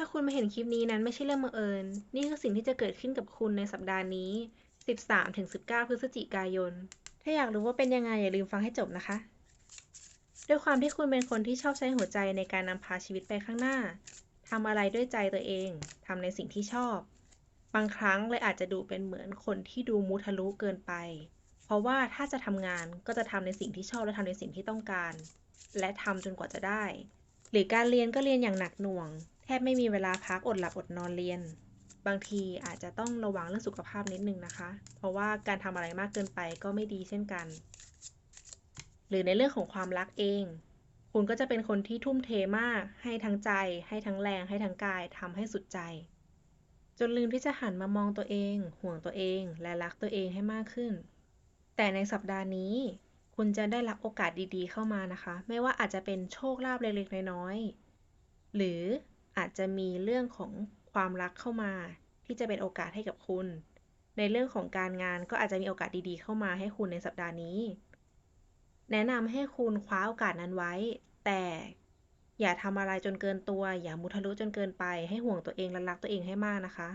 ถ้าคุณมาเห็นคลิปนี้นั้นไม่ใช่เรื่องบังเอิญ นี่คือสิ่งที่จะเกิดขึ้นกับคุณในสัปดาห์นี้ 13-19 พฤศจิกายน ถ้าอยากรู้ว่าเป็นยังไงอย่าลืมฟังให้จบนะคะ ด้วยความที่คุณเป็นคนที่ชอบใช้หัวใจในการนำพาชีวิตไปข้างหน้าทำอะไรด้วยใจตัวเองทำในสิ่งที่ชอบ บางครั้งเลยอาจจะดูเป็นเหมือนคนที่ดูมุทะลุเกินไป เพราะว่าถ้าจะทำงานก็จะทำในสิ่งที่ชอบและทำในสิ่งที่ต้องการ และทำจนกว่าจะได้ หรือการเรียนก็เรียนอย่างหนักหน่วง ทบไม่มีเวลาพักอดหลับอดนอนเรียน บางทีอาจจะต้องระวังเรื่องสุขภาพนิดนึงนะคะ เพราะว่าการทำอะไรมากเกินไปก็ไม่ดีเช่นกัน หรือในเรื่องของความรักเอง คุณก็จะเป็นคนที่ทุ่มเทมาก ให้ทั้งใจ ให้ทั้งแรง ให้ทั้งกายทำให้สุดใจ จนลืมที่จะหันมามองตัวเอง ห่วงตัวเอง และรักตัวเองให้มากขึ้น แต่ในสัปดาห์นี้ คุณจะได้รับโอกาสดีๆ เข้ามานะคะ ไม่ว่าอาจจะเป็นโชคลาภเล็กๆน้อยๆหรือ อาจจะมีเรื่องของความรักเข้ามา ที่จะเป็นโอกาสให้กับคุณ ในเรื่องของการงานก็อาจจะมีโอกาสดีๆ เข้ามาให้คุณในสัปดาห์นี้ แนะนำให้คุณคว้าโอกาสนั้นไว้ แต่อย่าทำอะไรจนเกินตัว อย่ามุทะลุจนเกินไป ให้ห่วงตัวเองและรักตัวเองให้มากนะคะ